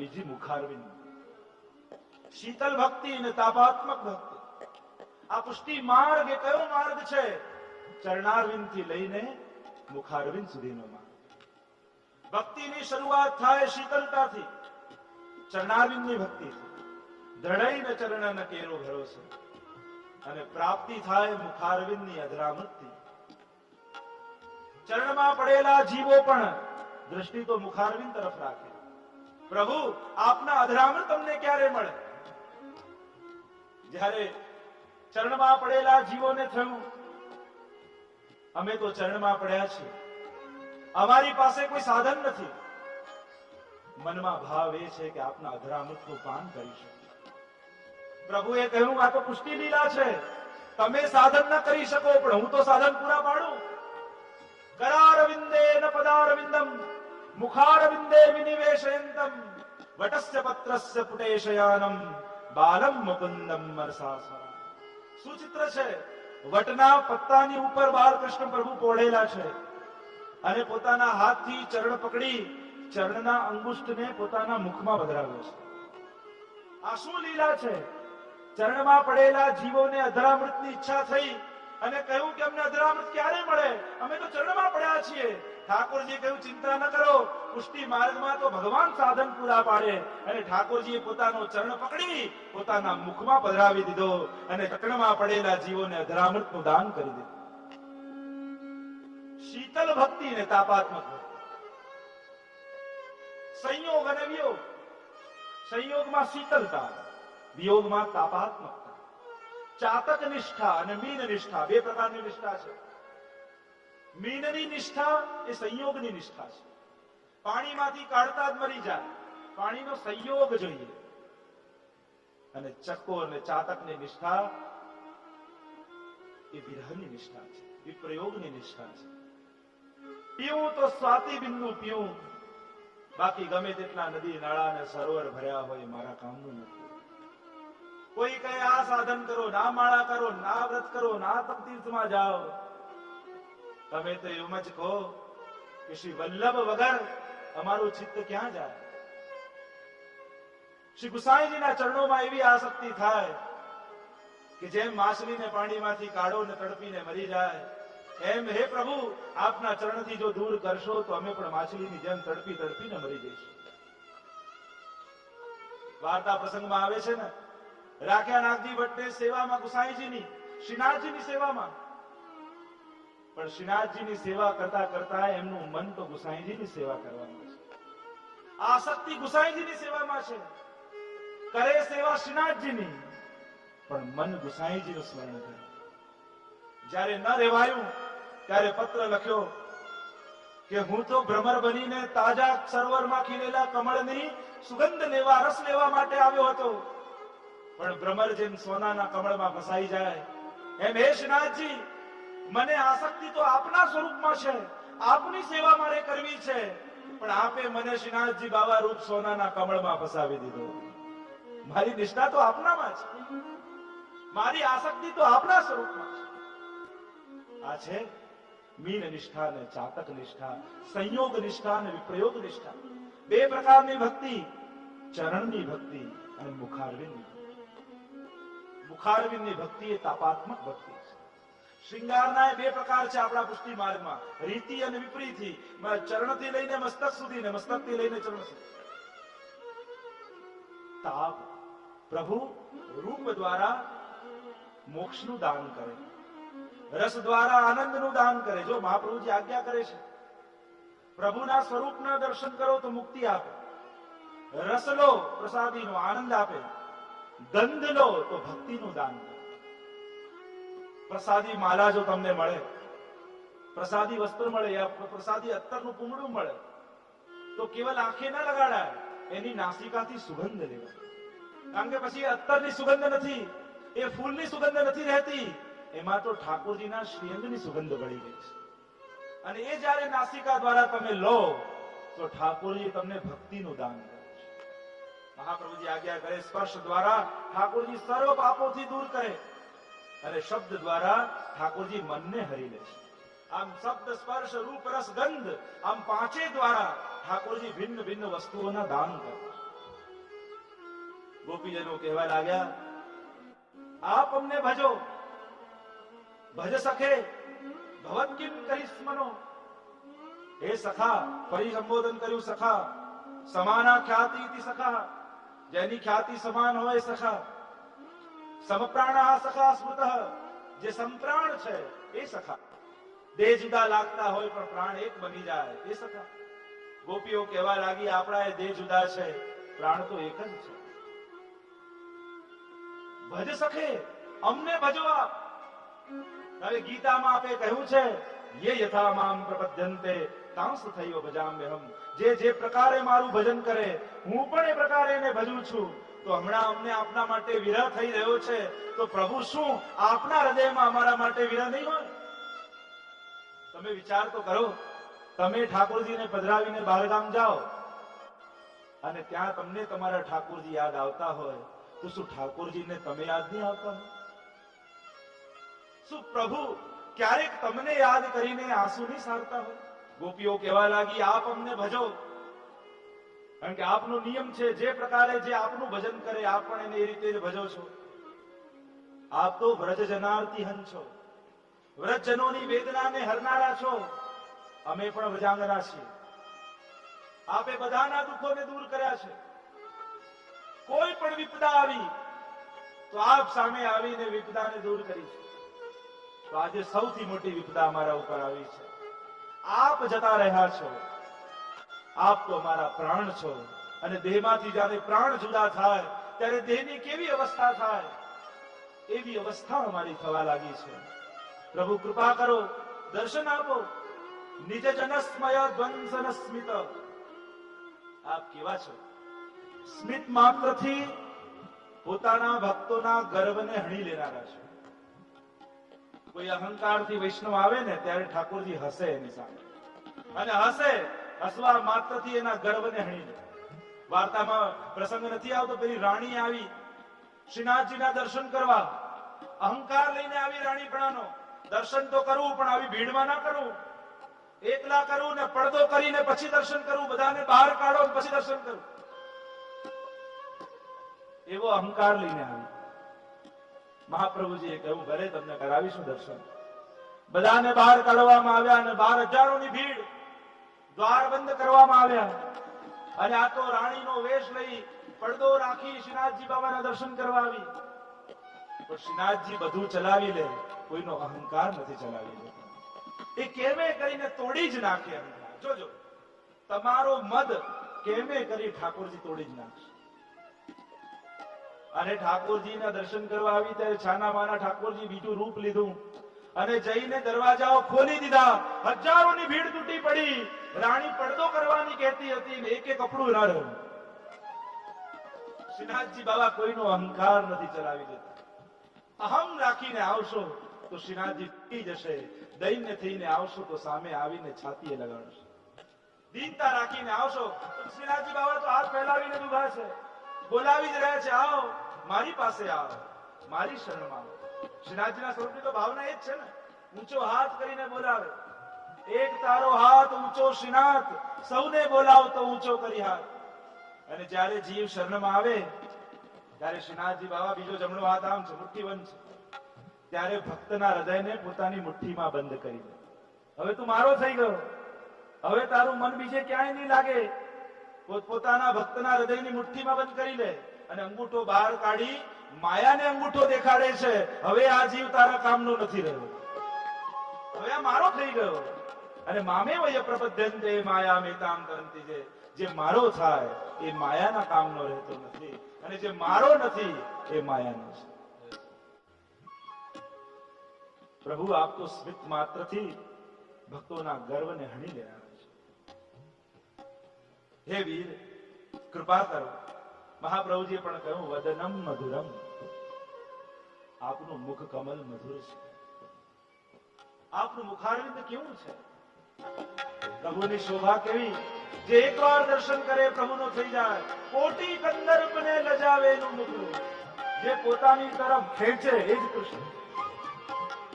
બીજી મુખારવિંદ. શીતલ ભક્તિ અને તાપાત્મક ભક્તિ. આ પુષ્ટિ માર્ગ એ કયો માર્ગ છે? ચરણારવિંદથી લઈને મુખારવિંદ સુધીનો માર્ગ. ભક્તિની શરૂઆત થાય શીતલતાથી. ચરણારવિંદની ભક્તિથી દ્રઢઈને ચરણ કેરો ભરોસે અને પ્રાપ્તિ થાય મુખારવિંદની અધરામૃતથી ચરણમાં પડેલા જીવો પણ દ્રષ્ટિ તો મુખારવિંદ તરફ રાખે. પ્રભુ, આપના અધરામણ તમને ક્યારે મળે? જ્યારે ચરણમાં પડેલા જીવોને થયું, અમે તો ચરણમાં પડ્યા છીએ. અમારી પાસે કોઈ સાધન નથી. મનમાં ભાવ એ છે કે આપના અધરામૃતનું પાન કરીશું પ્રભુએ કહ્યું, આ તો પુષ્ટિ લીલા છે. તમે સાધન ન કરી શકો, પણ હું તો સાધન પૂરા પાડું. કરારવિંદે ન પદારવિંદમ. મુખારવિંદે વિનિવેશયંતમ વટસ્ય પત્રસ્ય પુટેશયાનમ બાલમ મુકુંદમ મરસાસરા સુચિત્ર છે વટના પત્તાની ઉપર બાલકૃષ્ણ પ્રભુ પોળેલા છે અને પોતાના હાથથી ચરણ પકડી ચરણના અંગુષ્ઠને પોતાના મુખમાં પધરાવ્યો છે. આ શું લીલા છે? ચરણમાં પડેલા જીવોને અધરામૃતની ઈચ્છા થઈ અને કહ્યું કે અમને અધરામૃત ક્યારે મળે? અમે તો ચરણમાં પડ્યા છીએ. ઠાકોરજી કહ્યું ચિંતા ન કરો પુષ્ટિ માર્ગમાં તો ભગવાન સાધન પૂરા પાડે. અને ઠાકોરજીએ પોતાનો ચરણ પકડી, પોતાના મુખમાં પધરાવી દીધો અને ચરણમાં પડેલા જીવોને અધરામૃતનું દાન કરી દીધું. શીતલ ભક્તિ ને તાપાત્મક સંયોગ અને વિયોગ. સંયોગમાં શીતલતા. વિયોગમાં તાપાત્મકતા. ચાતક નિષ્ઠા અને મીન નિષ્ઠા બે પ્રકારની નિષ્ઠા છે. મીનની નિષ્ઠા એ સંયોગની નિષ્ઠા છે. પાણીમાંથી કાઢતા જ મરી જાય. પાણીનો સંયોગ જોઈએ. અને ચક્કો અને ચાતકની નિષ્ઠા એ વિરહની નિષ્ઠા છે. વિપ્રયોગની નિષ્ઠા છે. પીવું તો સ્વાતિ બિંદુ પીવું. બાકી ગમે તેટલા નદી, નાળા અને સરોવર ભર્યા હોય મારા કામનું નથી. કોઈ કહે, આ સાધન કરો, ના માળા કરો, ના વ્રત કરો, ના તપતીર્થમાં જાઓ. તમે તો એમ જ કહો કે શ્રી વલ્લભ વગર અમારું ચિત્ત ક્યાં જાય? શ્રી ગુસાઈજીના ચરણોમાં એવી આસક્તિ થાય કે જેમ માછલીને પાણીમાંથી કાઢો ને તડપીને મરી જાય, એમ હે પ્રભુ, આપના ચરણથી જો દૂર કરશો તો અમે પણ માછલીની જેમ તડપી તડપીને મરી જઈશું. વાર્તા પ્રસંગમાં આવે છે ને, રાખ્યા નાગજી ભટ્ટને સેવામાં, ગુસાઈજીની, શ્રીનાથજીની સેવામાં પણ શ્રીનાથજીની સેવા કરતા કરતા એમનું મન તો ગુસાઈજીની સેવા કરવાનું છે. આસક્તિ ગુસાઈજીની સેવામાં છે. કરે સેવા શ્રીનાથજીની, પણ મન ગુસાઈજીનું સ્મરણ કરે. જ્યારે ન રેવાયું, ત્યારે પત્ર લખ્યો કે હું તો ભ્રમર બનીને તાજા સરોવરમાં ખીલેલા કમળની સુગંધ લેવા, રસ લેવા માટે આવ્યો હતો. પણ ભ્રમર જેમ સોનાના કમળમાં ફસાઈ જાય, એમ હે શ્રીનાથજી મને આસક્તિ તો આપના સ્વરૂપમાં છે. આપની સેવા મારે કરવી છે. પણ આપે મને શ્રીનાથજી બાબા રૂપ સોનાના કમળમાં ફસાવી દીધો. મારી નિષ્ઠા તો આપનામાં છે. મારી આસક્તિ તો આપના સ્વરૂપમાં છે. આ છે મીન નિષ્ઠા ને ચાતક નિષ્ઠા, સંયોગ નિષ્ઠા ને વિપ્રયોગ નિષ્ઠા. બે પ્રકારની ભક્તિ, ચરણની ભક્તિ અને મુખારવિંદની મુખારવિંદની ભક્તિ એ તાપાત્મક ભક્તિ. શૃંગારના ને દ્વારા મોક્ષનું દાન આનંદનું દાન કરે. જો મહાપ્રભુજી આજ્ઞા કરે છે, પ્રભુના સ્વરૂપના દર્શન કરો તો મુક્તિ આપે. રસ લો, પ્રસાદીનો આનંદ આપે. ગંધ લો તો ભક્તિનું દાન કરે. પ્રસાદી માલા જો તમને મળે, પ્રસાદી વસ્ત્ર મળે પ્રસાદી અત્તરનું પૂમડું મળે, તો કેવલ આંખે ના લગાડાય, એની નાસિકાથી સુગંધ લેવાય. કારણ કે પછી અત્તરની સુગંધ નથી, એ ફૂલની સુગંધ નથી રહેતી, એમાં તો ઠાકોરજીના શ્રીઅંગની સુગંધ ભળી ગઈ છે. અને એ જ્યારે નાસિકા દ્વારા તમે લો, તો ઠાકોરજી તમને ભક્તિનું દાન કરે મહાપ્રભુજી આજ્ઞા કરે, સ્પર્શ દ્વારા ઠાકોરજી સર્વ પાપોથી દૂર કરે. અને શબ્દ દ્વારા ઠાકોરજી મનને હરી લે છે. આમ શબ્દ સ્પર્શ, રૂપ, રસ, ગંધ, આમ પાંચે દ્વારા ઠાકોરજી ભિન્ન ભિન્ન વસ્તુઓના દાન કરે છે. ગોપીજનો કહેવા લાગ્યા, આપ અમને ભજો, ભજ સખે, ભવત કિમ કરિસ્મનો હે સખા, ફરી સંબોધન કર્યું સખા, સમાના ખ્યાતિ ઇતિ સખા, જેની ખ્યાતિ સમાન હોય સખા સમપ્રાણા સખા સ્મૃત. જે સંપ્રાણ છે, એ સખા. દેહ જુદા લાગતા હોય પણ પ્રાણ એક બની જાય, એ સખા. ગોપીઓ કહેવા લાગી, આપણા એ દેહ જુદા છે, પ્રાણ તો એક જ છે. ભજ સખે, અમને ભજો આપ હવે ગીતામાં આપે કહ્યું છે, યે યથા મામ પ્રપદ્યંતે, તાંસ થયો ભજામ્યહમ. જે જે પ્રકારે મારું ભજન કરે, હું પણ એ પ્રકારે એને ભજું છું. તો હમણાં અમને આપના માટે વિરહ થઈ રહ્યો છે. તો પ્રભુ શું આપના હૃદયમાં અમારા માટે વિરહ નહીં હોય? તમે વિચાર તો કરો. તમે ઠાકોરજીને પધરાવીને બહારગામ જાઓ. અને ત્યાં તમને તમારા ઠાકોરજી યાદ આવતા હોય. તો શું ઠાકોરજીને તમે યાદ નહીં આવતા શું પ્રભુ ક્યારેક તમને યાદ કરીને આંસુ નહીં સારતા હોય? ગોપીઓ કહેવા લાગી, આપ અમને ભજો. કારણ કે આપનો નિયમ છે, જે પ્રકારે જે આપનું ભજન કરે, આપ પણ એને એ રીતે ભજો છો. આપ તો વ્રજ જનાર્થી હન છો. વ્રજજનોની વેદનાને હરનારા છો. અમે પણ વ્રજાંગના છીએ. આપે બધાના દુઃખોને દૂર કર્યા છે. કોઈ પણ વિપદા આવી, તો આપ સામે આવીને વિપદાને દૂર કરી છે. તો આજે સૌથી મોટી વિપદા અમારા ઉપર આવી છે. આપ જતા રહ્યા છો. આપ તો મારા પ્રાણ છો. અને દેહમાંથી જ્યારે પ્રાણ જુદા થાય, ત્યારે દેહની કેવી અવસ્થા થાય? એવી અવસ્થા અમારી થવા લાગી છે. પ્રભુ, કૃપા કરો, દર્શન આપો. નિજ જનસ્મય દ્વંસન સ્મિત. આપ કેવા છો? સ્મિત માત્રથી પોતાના ભક્તોના ગર્વને હણી લેનારા છો. કોઈ અહંકારથી વૈષ્ણવ આવે ને, ત્યારે ઠાકોરજી હસે એની સામે. અને હસે હસવા માત્રથી એના ગર્વને હણી લે. વાર્તામાં પ્રસંગ નથી આવતો, પેલી રાણી આવી. શ્રીનાથજીના દર્શન કરવા. અહંકાર લઈને આવી રાણીપણાનો. દર્શન તો કરવું, પણ આવી ભીડમાં ના કરવું. એકલા કરવું ને પડદો કરીને પછી દર્શન કરવું, બધાને બહાર કાઢો પછી દર્શન કરવું. એવો અહંકાર લઈને આવી. મહાપ્રભુજીએ કહ્યું, ભલે તમને કરાવીશું દર્શન. બધાને બહાર કાઢવામાં આવ્યા અને બાર હજારોની ભીડ દ્વાર બંધ કરવામાં આવ્યા. અને આ તો રાણીનો વેશ લઈ પડદો રાખી શ્રીનાથજી બાબાના દર્શન કરવા આવી. શ્રીનાથજી બધું ચલાવી લે, કોઈનો અહંકાર નથી ચલાવી લે. એ કેમે કરીને તોડી જ નાખે જોજો તમારો મદ કેમે કરી ઠાકોરજી તોડી જ નાખશે અને ઠાકોરજીના દર્શન કરવા આવી ત્યારે છાના માના ઠાકોરજી બીજું રૂપ લીધું. અને જઈને દરવાજાઓ ખોલી દીધા. હજારોની ભીડ તૂટી પડી. રાણી પડદો કરવાની કહેતી હતી એક કપડું રાડ્યું શ્રીનાથજી, બાબા, કોઈનો અહંકાર નથી ચલાવી દેતા. અહમ રાખીને આવશો તો શ્રીનાથજી તૂટી જશે. દૈન્ય થઈને આવશો તો સામે આવીને છાતીએ લગાડશે. દીનતા રાખીને આવશો તો શ્રીનાથજી, બાબા, તો હાથ ફેલાવીને ઊભા છે બોલાવી જ રહ્યા છે. આવો. મારી પાસે આવો. મારી શરણમાં આવો. શ્રીનાથજીના સ્વરૂપની તો ભાવના એ જ છે ને. ઊંચો હાથ કરીને બોલાવે. એક તારો હાથ ઊંચો શ્રીનાથ. સૌને બોલાવતો ઊંચો કરી હાથ. અને જ્યારે જીવ શરણમાં આવે, ત્યારે શ્રીનાથજી બાબા બીજો જમણો હાથ આમ છે મુઠ્ઠી બંધ છે. ત્યારે ભક્તના હૃદયને પોતાની મુઠ્ઠીમાં બંધ કરી દે. હવે તું મારો થઈ ગયો. હવે તારું મન બીજે ક્યાંય નહીં લાગે. પોતપોતાના ભક્તના હૃદયની મુઠ્ઠીમાં બંધ કરી લે અને અંગૂઠો બહાર કાઢી માયાને અંગૂઠો દેખાડે છે. હવે આ જીવ તારા કામનો નથી રહ્યો. હવે આ મારો થઈ ગયો. અને મામે વય પ્રબધ્યંતે માયા મેતામ કરંતી છે જે. મારો થાય એ માયાના કામનો રહેતો નથી. અને જે મારો નથી એ માયાનો છે. પ્રભુ, આપ તો સ્મિત માત્રથી ભક્તોના ગર્વને હણી લેનારા છે. હે વીર, કૃપા કરો. મહાપ્રભુજીએ પણ કહ્યું, વદનમ મધુરમ. આપનું મુખ કમલ મધુર છે. આપનું મુખારવિંદ કેવું છે? પ્રભુની શોભા કેવી? જે એકવાર દર્શન કરે, પ્રભુનો થઈ જાય. કોટી કંદર્પને લજાવે એનું મુખ જે પોતાની તરફ ખેંચે, એ જ કૃષ્ણ.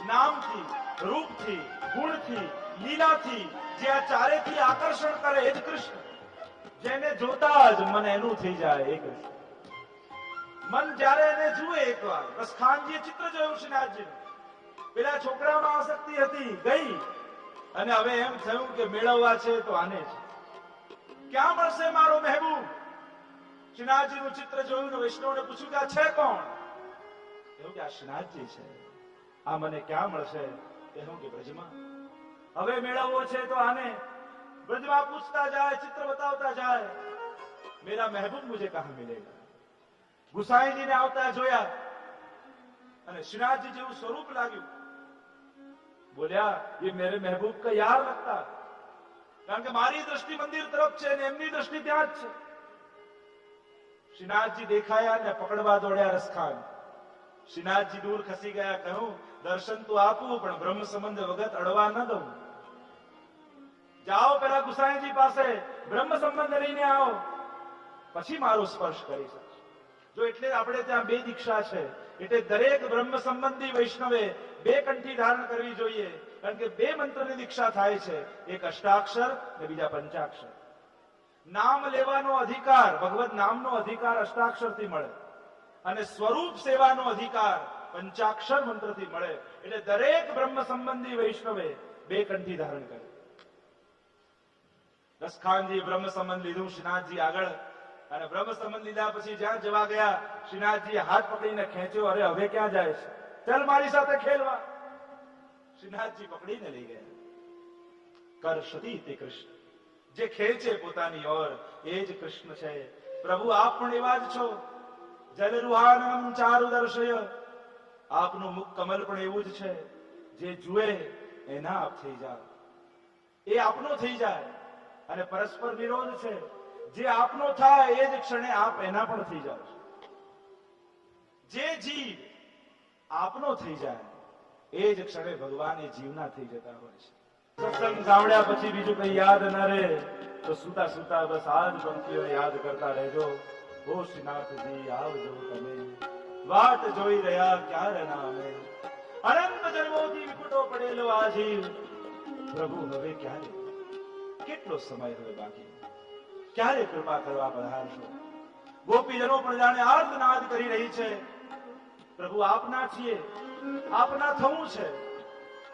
નામથી, રૂપથી, ગુણથી, લીલાથી, જે આ ચારેથી આકર્ષણ કરે, એ જ કૃષ્ણ. જેને જોતા જ મને એનું થઈ જાય એ કૃષ્ણ મન જ્યારે એને જુએ એકવાર, બસ ખાનજીએ ચિત્ર જોયું શ્રીનાથજીનું પેલા છોકરામાં આસક્તિ હતી, ગઈ. અને હવે એમ થયું કે મેળવવા છે તો આને છે ક્યાં મળશે મારો મહેબૂબ? શ્રીનાથજીનું ચિત્ર જોયું ને વૈષ્ણવને પૂછ્યું કે આ છે કોણ? એવું કે આ શ્રીનાથજી છે. આ મને ક્યાં મળશે? એવું કે બ્રજમાં હવે મેળવવો છે તો આને ब्रजवा पूछता जाए चित्र बतावता जाए मेरा महबूब मुझे कहा मिलेगा ગુસાઈજીને આવતા જોયા અને શ્રીનાથજી જેવું સ્વરૂપ લાગ્યું. બોલ્યા, એ મેરે મહેબૂબ કા યાર લગતા કારણ કે મારી દ્રષ્ટિ મંદિર તરફ છે અને એમની દ્રષ્ટિ ત્યાં જ છે. શ્રીનાથજી દેખાયા ને પકડવા દોડ્યા રસખાન. શ્રીનાથજી દૂર ખસી ગયા, કહ્યું, દર્શન તો આપવું પણ બ્રહ્મ સંબંધ વગત અડવા ન દઉં. જાઓ પેલા ગુસાઈજી પાસે, બ્રહ્મ સંબંધ લઈને આવો. પછી મારો સ્પર્શ કરી શકશો. જો એટલે આપણે ત્યાં બે દીક્ષા છે, એટલે દરેક બ્રહ્મ સંબંધી વૈષ્ણવે બે કંઠી ધારણ કરવી જોઈએ, કારણ કે બે મંત્રની દીક્ષા થાય છે, એક અષ્ટાક્ષર ને બીજા પંચાક્ષર. નામ લેવાનો અધિકાર, ભગવત નામનો અધિકાર અષ્ટાક્ષરથી મળે. અને સ્વરૂપ સેવાનો અધિકાર પંચાક્ષર મંત્રથી મળે. એટલે દરેક બ્રહ્મ સંબંધી વૈષ્ણવે બે કંઠી ધારણ કરે. દસખાનજી બ્રહ્મ સંબંધ લીધું શ્રીનાથજી આગળ. અને બ્રહ્મ સંબંધ લીધા પછી જ્યાં જવા ગયા શ્રીનાથજી હાથ પકડીને ખેંચ્યો, અરે, હવે ક્યાં જાય છે? ચાલ મારી સાથે ખેલવા. શ્રીનાથજી પકડીને લઈ ગયા. કર તે કૃષ્ણ. જે ખેંચે પોતાની ઓર, એ જ કૃષ્ણ છે. પ્રભુ, આપ પણ એવા જ છો. જલરૂહાનમ ચારુ દર્શય. આપનું મુખ કમલ પણ એવું જ છે. જે જુએ, એના આપ થઈ જાઓ. એ આપનો થઈ જાય. અને પરસ્પર વિરોધ છે. જે આપનો થાય એ જ ક્ષણે આપ એના પણ થઈ જાઓ જે જીવ આપનો થઈ જાય, એ જ ક્ષણે ભગવાન એ જીવના થઈ જતા હોય છે. સત્સંગ સાંભળ્યા પછી બીજું કઈ યાદ ન રહે, તો સુતા સુતા બસ આ જ પંક્તિઓ યાદ કરતા રહેજો. હો શ્રીનાથજી, આવજો તમે. વાટ જોઈ રહ્યા ક્યારે ના અમે અનંત જન્મોથી વિકુટો પડેલો આ જીવ. પ્રભુ હવે ક્યારે? કેટલો સમય હવે બાકી? ક્યારે કૃપા કરવા પધારશો ગોપીજનો પણ જાણે આર્તનાદ કરી રહી છે. પ્રભુ આપના છીએ. આપના થવું છે.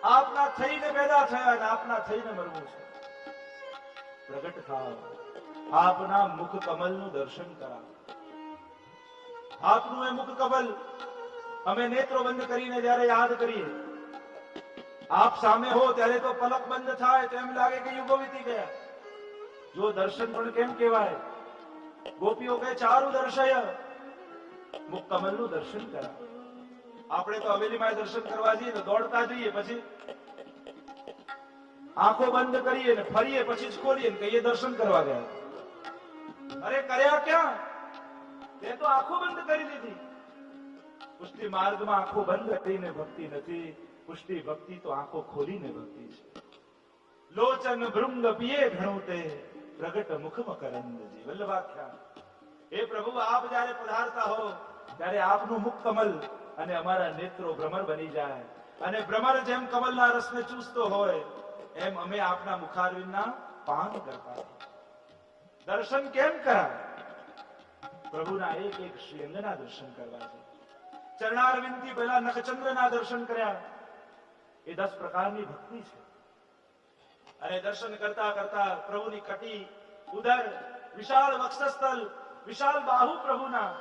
આપના થઈને પેદા થયા અને આપના થઈને મરવું છે. પ્રગટ થાવ આપના મુખ કમલનું દર્શન કરાવો. આપનું એ મુખ કમલ અમે નેત્રો બંધ કરીને જ્યારે યાદ કરીએ આપ સામે હો ત્યારે તો પલક બંધ થાય તો એમ લાગે કે યુગો વીતી ગયા. જો દર્શન પણ કેમ કહેવાય? ગોપીઓ કે ચારુ દર્શય. મુક્તમલનું દર્શન કરા આપણે તો હવેલીમાં દર્શન કરવા જઈએ તો દોડતા જઈએ પછી આંખો બંધ કરીએ ને ફરીએ પછી જ ખોલીએ ને કહીએ દર્શન કરવા ગયા. અરે કર્યા ક્યાં? તે તો આંખો બંધ કરી દીધી. પુષ્ટિ માર્ગમાં આંખો બંધ કરીને ભક્તિ નથી. પુષ્ટિ ભક્તિ તો આંખો ખોલીને ભક્તિ છે. લોચન ભૃંગ પિયે ભણુતે પ્રગટ મુખ મકરંદજી વલ્લભાખ્યા હે પ્રભુ, આપ જ્યારે પધારતા હો, ત્યારે આપનું મુખ કમલ અને અમારા નેત્રો ભ્રમર બની જાય. અને ભ્રમર જેમ કમલના રસને ચૂસતો હોય, એમ અમે આપના મુખારવિંદના પાન કરતા દર્શન કેમ કરાય? પ્રભુના એક એક શ્રીઅંગના દર્શન કરવા છે. ચરણારવિંદથી પહેલા નખચંદ્રના દર્શન કર્યા. એ દસ પ્રકારની ભક્તિ છે. અને દર્શન કરતા કરતા પ્રભુની કટી ઉદર, વિશાળ વક્ષસ્થલ, વિશાળ બાહુ પ્રભુના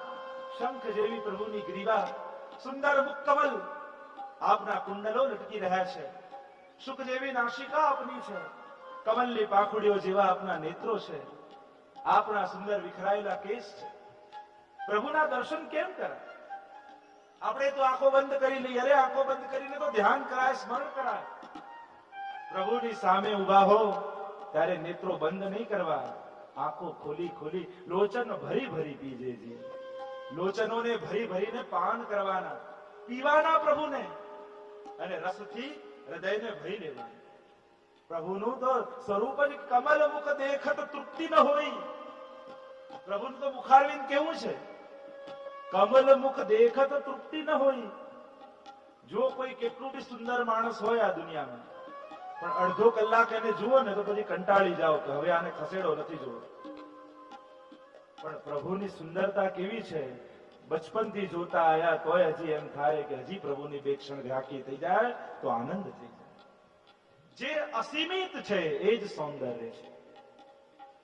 શંખ જેવી પ્રભુની ગ્રીવા, સુંદર મુક્કમલ આપના કુંડલો લટકી રહ્યા છે. સુખ જેવી નાસિકા આપની છે. કમલની પાંખુડીઓ જેવા આપના નેત્રો છે. આપના સુંદર વિખરાયેલા કેસ છે. પ્રભુના દર્શન કેમ કરાય? આપણે તો આંખો બંધ કરી લઈએ. અરે, આંખો બંધ કરીને તો ધ્યાન કરાય, સ્મરણ કરાય. પ્રભુની સામે ઊભા હો, ત્યારે નેત્રો બંધ નહીં કરવા. આંખો ખોલી ખોલી લોચન ભરી ભરી પીજે જી લોચનોને ભરી ભરીને પાન કરવાના. પીવાના પ્રભુને. અને રસથી હૃદયને ભરી લેવાનું. પ્રભુનું તો સ્વરૂપ જ કમલ મુખ દેખત તૃપ્તિ ન હોય. પ્રભુનું તો મુખારવિંદ કેવું છે? કમલ મુખ દેખત તૃપ્તિ ન હોય. જો કોઈ કેટલું બી સુંદર માણસ હોય આ દુનિયામાં, પણ અડધો કલાક એને જુઓ ને તો પછી કંટાળી જાઓ કે હવે આને ખસેડો, નથી જોવો પણ પ્રભુની સુંદરતા કેવી છે? બચપનથી જોતા આયા તોય હજી એમ થાય કે હજી પ્રભુની બે ક્ષણ ગ્રાહકી થઈ જાય તો આનંદ થઈ જાય. જે અસીમિત છે એ જ સૌંદર્ય છે.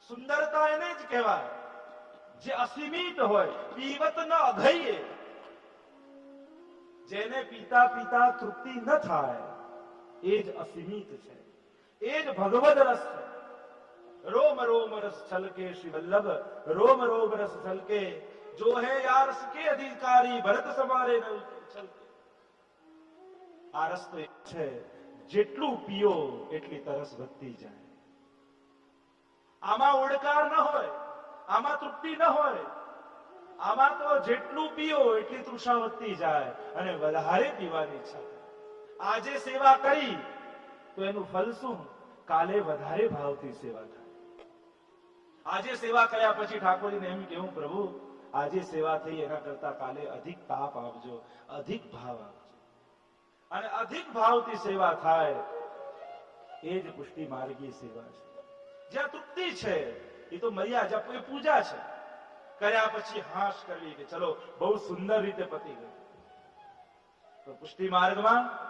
સુંદરતા એને જ કહેવાય. જે અસીમિત હોય પીવત ન અધૈયે જેને પીતા પીતા તૃપ્તિ ન થાય, એ જ અસીમિત છે. એ જ ભગવદ રસ છે. રોમ રોમ રસ છલકે શ્રી વલ્લભ, રોમ રોમ રસ છલકે. જો હે યાર કે અધિકારી, ભરત સમારે ન છલકે. આ રસ તો છે, જેટલું પીઓ, એટલી તરસ વધતી જાય. આમાં ઓડકાર ન હોય આમાં તૃપ્તિ ન હોય. આમાં તો જેટલું પીઓ એટલી તૃષા વધતી જાય અને વધારે પીવાની ઈચ્છા આજે સેવા કરી, તો એનું ફલ શું? કાલે વધારે ભાવથી સેવા થાય. આજે સેવા કર્યા પછી ઠાકોરજીને એમ કેવું પ્રભુ, આજે સેવા થઈ, એના કરતા કાલે અધિક તાપ આપજો અધિક ભાવ આપજો અને અધિક ભાવથી સેવા થાય, એ જ પુષ્ટિ માર્ગી સેવા છે. જ્યાં તૃપ્તિ છે એ તો મર્યાદા એ પૂજા છે. કર્યા પછી હાશ કરવી કે ચલો, બહુ સુંદર રીતે પતી ગયું. તો પુષ્ટિ માર્ગમાં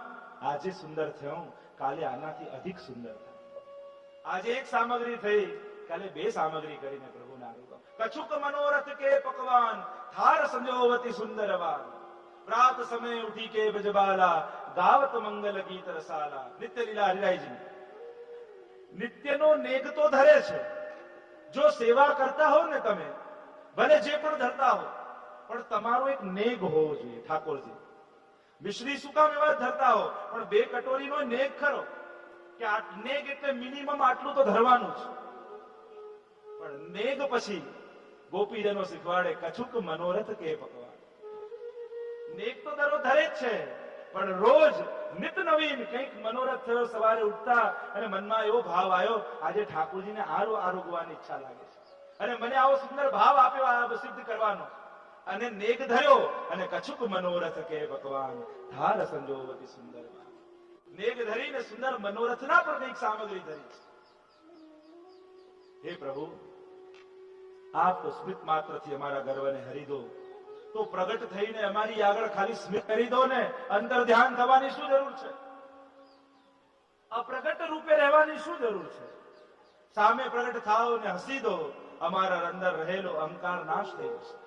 આજે સુંદર થયો કાલે આનાથી અધિક સુંદર થાય. આજે એક સામગ્રી થઈ. કાલે બે સામગ્રી કરીને પ્રભુના કછુક મનોરથ કે પકવાન, થાર સંજોવતી સુંદરવાન. પ્રાત સમય ઉઠી કે બજબાલા ગાવત મંગલ ગીત રસાલા. નિત્ય લીલા હરિરાયજી. નિત્યનો નેગ તો ધરે છે. જો સેવા કરતા હો ને તમે, ભલે જે પણ ધરતા હો પણ તમારો એક નેગ હોવો જોઈએ ઠાકોરજી. મિશ્રી શું કામ એવા ધરતા હો પણ બે કટોરીનો નેગ ખરો. કે આ નેગ એટલે મિનિમમ આટલું તો ધરવાનું છે પણ નેગ પછી ગોપીજનો શીખવાડે, કછુક મનોરથ કે પકવાન નેક તો દરો ધરે જ છે, પણ રોજ નિત નવીન કંઈક મનોરથ થયો, સવારે ઉઠતા અને મનમાં એવો ભાવ આવ્યો, આજે ઠાકોરજીને આરો આરોગવાની ઈચ્છા લાગે છે. અને મને આવો સુંદર ભાવ આપ્યો સિદ્ધ કરવાનો. અને નેક ધર્યો, અને કછુક મનોરથ કે ભગવાન, ધાર સંજોવતી સુંદર નેક ધરીને સુંદર મનોરથના પર કંઈક સામગ્રી ધરી છે. હે પ્રભુ, આપ સ્મિત માત્રથી અમારા ગર્વને હરી દો. તો પ્રગટ થઈને અમારી આગળ ખાલી સ્મિત કરી દો ને અંતર ધ્યાન થવાની શું જરૂર છે? અપ્રગટ રૂપે રહેવાની શું જરૂર છે? સામે પ્રગટ થાવ ને હસી દો, અમારા અંદર રહેલો અહંકાર નાશ થઈ જશે.